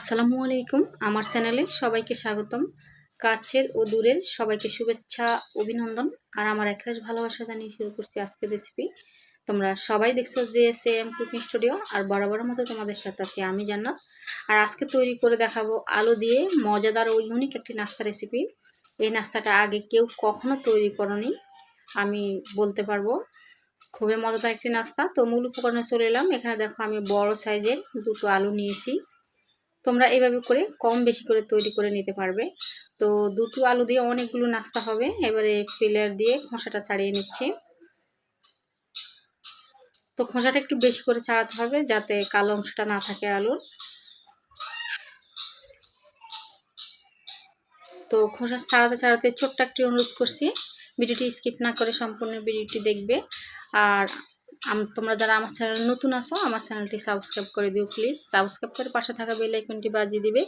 আসসালামু আলাইকুম। আমার চ্যানেলে সবাইকে স্বাগতম। কাছের ও দূরের সবাইকে শুভেচ্ছা, অভিনন্দন। আর আমার একরাশ ভালোবাসা জানিয়ে শুরু করছি আজকের রেসিপি তোমরা সবাই দেখছ যে সে এম কুকিং স্টুডিও আর বরাবরের মতো তোমাদের সাথে আছি আমি জান্নাত। আর আজকে তৈরি করে দেখাবো আলু দিয়ে মজাদার ও ইউনিক একটি নাস্তা রেসিপি এই নাস্তাটা আগে কেউ কখনো তৈরি করনি, আমি বলতে পারব। খুবই মজাদার একটি নাস্তা। তো মূল উপকরণে চলে এলাম। এখানে দেখো আমি বড় সাইজের দুটো আলু নিয়েছি। তোমরা এভাবে করে কম বেশি করে তৈরি করে নিতে পারবে। তো দুটো আলু দিয়ে অনেকগুলো নাস্তা হবে। এবারে ফিলার দিয়ে খোসাটা ছাড়িয়ে নিচ্ছি। তো খোসাটা একটু বেশি করে ছাড়াতে হবে যাতে কালো অংশটা না থাকে আলুর। তো খোসা ছাড়াতে ছাড়াতে ছোট্ট একটি অনুরোধ করছি। ভিডিওটি স্কিপ না করে সম্পূর্ণ ভিডিওটি দেখবে। আর তোমরা যারা আমার চ্যানেল নতুন আসো আমার চ্যানেলটি সাবস্ক্রাইব করে দিও প্লিজ সাবস্ক্রাইব করে পাশে থাকা বেল আইকনটি বাজিয়ে দিবে,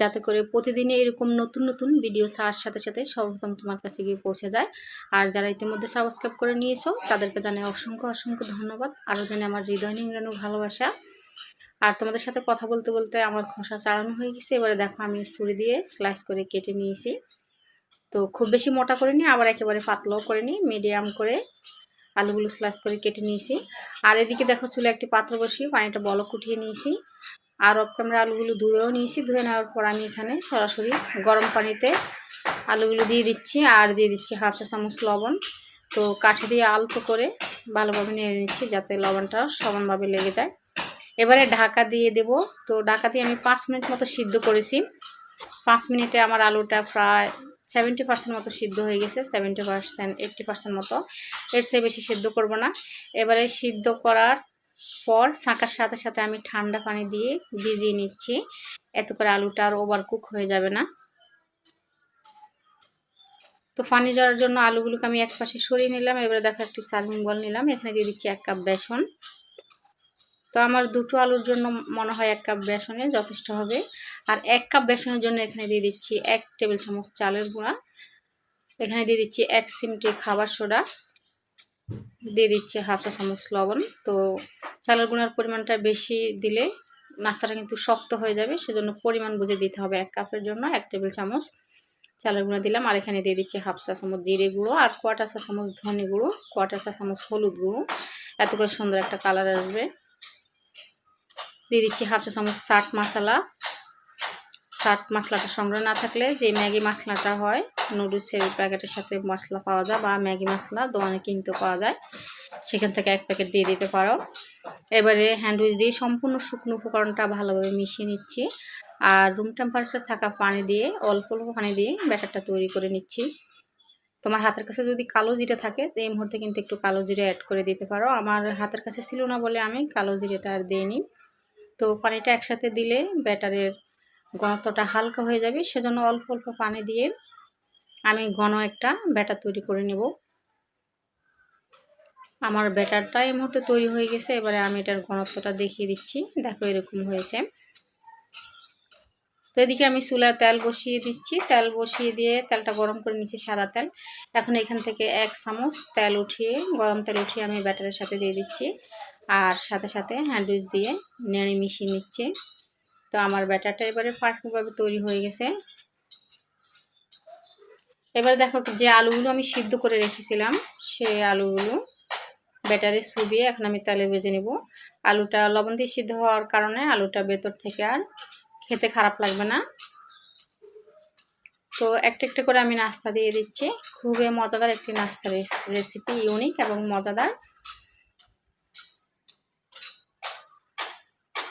যাতে করে প্রতিদিনে এরকম নতুন নতুন ভিডিও ছাড়ার সাথে সাথে সর্বপ্রথম তোমার কাছে গিয়ে পৌঁছে যায়। আর যারা ইতিমধ্যে সাবস্ক্রাইব করে নিয়েছো, তাদেরকে জানাই অসংখ্য অসংখ্য ধন্যবাদ। আরও জানে আমার হৃদয় নিংড়ানো ভালোবাসা। আর তোমাদের সাথে কথা বলতে বলতে আমার খোসা চাড়ানো হয়ে গেছে। এবারে দেখো আমি ছুরি দিয়ে স্লাইস করে কেটে নিয়েছি। তো খুব বেশি মোটা করে নিই আবার একেবারে পাতলাও করে নিই মিডিয়াম করে। আলুগুলো স্লাইস করে কেটে নিয়েছি। আর এদিকে দেখো চুলে একটি পাত্র বসিয়ে পানিটা বলক উঠিয়ে নিয়েছি। আর অফ ক্যামেরা আলুগুলো ধুয়েও নিয়েছি। ধুয়ে নেওয়ার পর আমি এখানে সরাসরি গরম পানিতে আলুগুলো দিয়ে দিচ্ছি আর দিয়ে দিচ্ছি হাফ চা চামচ লবণ। তো কাঠি দিয়ে আলতো করে ভালোভাবে নেড়ে নিচ্ছি যাতে লবণটা সমানভাবে লেগে যায়। এবারে ঢাকা দিয়ে দেব। তো ঢাকা দিয়ে আমি পাঁচ মিনিট মতো সিদ্ধ করেছি। পাঁচ মিনিটে আমার আলুটা প্রায় সেভেন্টি পার্সেন্ট মতো সিদ্ধ হয়ে গেছে, সেভেন্টি পার্সেন্ট, এইট্টি পার্সেন্ট মতো। এর চেয়ে বেশি সিদ্ধ করব না। এবারে সিদ্ধ করার পর ছাঁকার সাথে সাথে আমি ঠান্ডা পানি দিয়ে ভিজিয়ে নিচ্ছি। এত করে আলুটা আর ওভার কুক হয়ে যাবে না। তো পানি জড়ার জন্য আলুগুলোকে আমি এক পাশে সরিয়ে নিলাম। এবারে দেখো একটি সার্ভিং বল নিলাম। এখানে দিয়ে দিচ্ছি এক কাপ বেসন। তো আমার দুটো আলুর জন্য মনে হয় এক কাপ বেসনে যথেষ্ট হবে। আর এক কাপ বেসনের জন্য এখানে দিয়ে দিচ্ছি এক টেবিল চামচ চালের গুঁড়া। এখানে দিয়ে দিচ্ছি এক সিমটি খাবার সোডা। দিয়ে দিচ্ছি হাফ চা চামচ লবণ। তো চালের গুঁড়ার পরিমাণটা বেশি দিলে নাস্তাটা কিন্তু শক্ত হয়ে যাবে, সেজন্য পরিমাণ বুঝে দিতে হবে এক কাপের জন্য এক টেবিল চামচ চালের গুঁড়া দিলাম। আর এখানে দিয়ে দিচ্ছি হাফ চা চামচ জিরে গুঁড়ো আর কোয়াটা চা চামচ ধনে গুঁড়ো, কোয়াটা চা চামচ হলুদ গুঁড়ো। এত করে সুন্দর একটা কালার আসবে। দিয়ে দিচ্ছি হাফ চা চামচ চাট মশলা। চাট মশলাটা সংগ্রহ না থাকলে যে ম্যাগি মশলাটা হয় নুডলসের প্যাকেটের সাথে মশলা পাওয়া যায় বা ম্যাগি মশলা দোকানে কিনতে পাওয়া যায়, সেখান থেকে এক প্যাকেট দিয়ে দিতে পারো। এবারে হ্যান্ডউইচ দিয়ে সম্পূর্ণ শুকনো উপকরণটা ভালোভাবে মিশিয়ে নিচ্ছি। আর রুম টেম্পারেচার থাকা পানি দিয়ে, অল্প অল্প পানি দিয়ে ব্যাটারটা তৈরি করে নিচ্ছি। তোমার হাতের কাছে যদি কালো জিরে থাকে, এই মুহূর্তে কিন্তু একটু কালো জিরে অ্যাড করে দিতে পারো। আমার হাতের কাছে ছিল না বলে আমি কালো জিরেটা আর দিইনি। তো পানিটা একসাথে দিলে ব্যাটারের ঘনত্বটা হালকা হয়ে যাবে, সেজন্য অল্প অল্প পানি দিয়ে আমি ঘন একটা ব্যাটার তৈরি করে নেব। আমার ব্যাটারটা এই মুহূর্তে তৈরি হয়ে গেছে, এবারে আমি এটার ঘনত্বটা দেখিয়ে দিচ্ছি। দেখো এরকম হয়েছে। তো এদিকে আমি চুলায় তেল বসিয়ে দিচ্ছি। তেল বসিয়ে দিয়ে তেলটা গরম করে নিচ্ছি সাদা তেল। এখন এখান থেকে এক চামচ তেল উঠিয়ে, গরম তেল উঠিয়ে আমি ব্যাটারের সাথে দিয়ে দিচ্ছি। আর সাথে সাথে হ্যান্ডউইচ দিয়ে নেড়ে মিশিয়ে নিচ্ছে। তো আমার ব্যাটারটা এবারে পারফেক্টভাবে তৈরি হয়ে গেছে। এবার দেখো যে আলুগুলো আমি সিদ্ধ করে রেখেছিলাম, সে আলুগুলো ব্যাটারে সুবিয়ে এখন আমি তেলে ভেজে নেব। আলুটা লবণ দিয়ে সিদ্ধ হওয়ার কারণে আলুটা ভেতর থেকে আর খেতে খারাপ লাগবে না। তো একটা একটা করে আমি নাস্তা দিয়ে দিচ্ছি। খুবই মজাদার একটি নাস্তার রেসিপি, ইউনিক এবং মজাদার।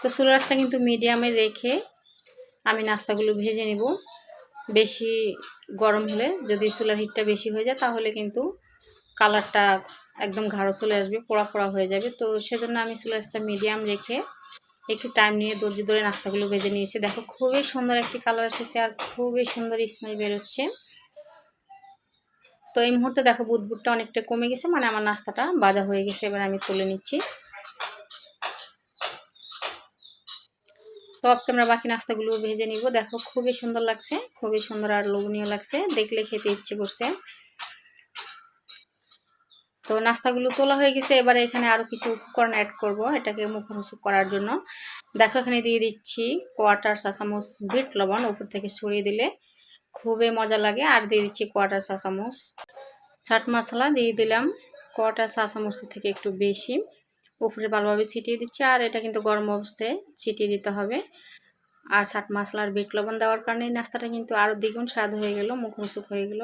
তো চুলো রাসটা কিন্তু মিডিয়ামে রেখে আমি নাস্তাগুলো ভেজে নিব। বেশি গরম হলে যদি চুলার হিটটা বেশি হয়ে যায় তাহলে কিন্তু কালারটা একদম ঘাড়ো চলে আসবে, পোড়া পোড়া হয়ে যাবে। তো সেজন্য আমি চুলো রাসটা মিডিয়াম রেখে একটু টাইম নিয়ে দর্জি ধরে নাস্তাগুলো ভেজে নিয়েছি। দেখো খুবই সুন্দর একটি কালার এসেছে আর খুবই সুন্দর স্মেল বেরোচ্ছে তো এই মুহূর্তে দেখো বুদবুটটা অনেকটা কমে গেছে মানে আমার নাস্তাটা বাজা হয়ে গেছে, এবার আমি তুলে নিচ্ছি। তো আমরা বাকি নাস্তাগুলো ভেজে নিব। দেখো, খুবই সুন্দর লাগছে, খুবই সুন্দর আর লোভনীয় লাগছে। দেখলে খেতে ইচ্ছে করছে। তো নাস্তাগুলো তোলা হয়ে গেছে, এবারে এখানে আরও কিছু উপকরণ অ্যাড করব, এটাকে মুখরোচক করার জন্য। দেখো, এখানে দিয়ে দিচ্ছি কোয়াটার চা চামচ বিট লবণ, উপর থেকে ছড়িয়ে দিলে খুবই মজা লাগে। আর দিয়ে দিচ্ছি কোয়াটার চা চামচ চাট মশলা দিয়ে দিলাম কোয়াটার চা চামচের থেকে একটু বেশি। উপরে ভালোভাবে ছিটিয়ে দিচ্ছি। আর এটা কিন্তু গরম অবস্থায় ছিটিয়ে দিতে হবে। আর চাট মশলা আর বিট লবণ দেওয়ার কারণে নাস্তাটা কিন্তু আরও দ্বিগুণ স্বাদ হয়ে গেল মুখরোচক হয়ে গেল।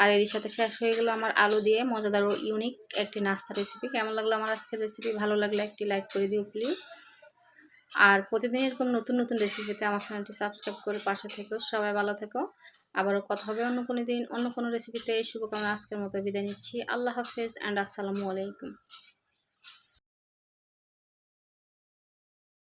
আর এর সাথে শেষ হয়ে গেল আমার আলু দিয়ে মজাদার ও ইউনিক একটি নাস্তা রেসিপি কেমন লাগল আমার আজকের রেসিপি ভালো লাগলে একটি লাইক করে দিও প্লিজ আর প্রতিদিনের কোন নতুন নতুন রেসিপিতে আমার চ্যানেলটি সাবস্ক্রাইব করে পাশে থেকো। সবাই ভালো থেকো। আবারও কথা হবে অন্য কোনো দিন, অন্য কোনো রেসিপিতে শুভকামনা আজকের মতো বিদায় নিচ্ছি। আল্লাহ হাফেজ অ্যান্ড আসসালামু আলাইকুম।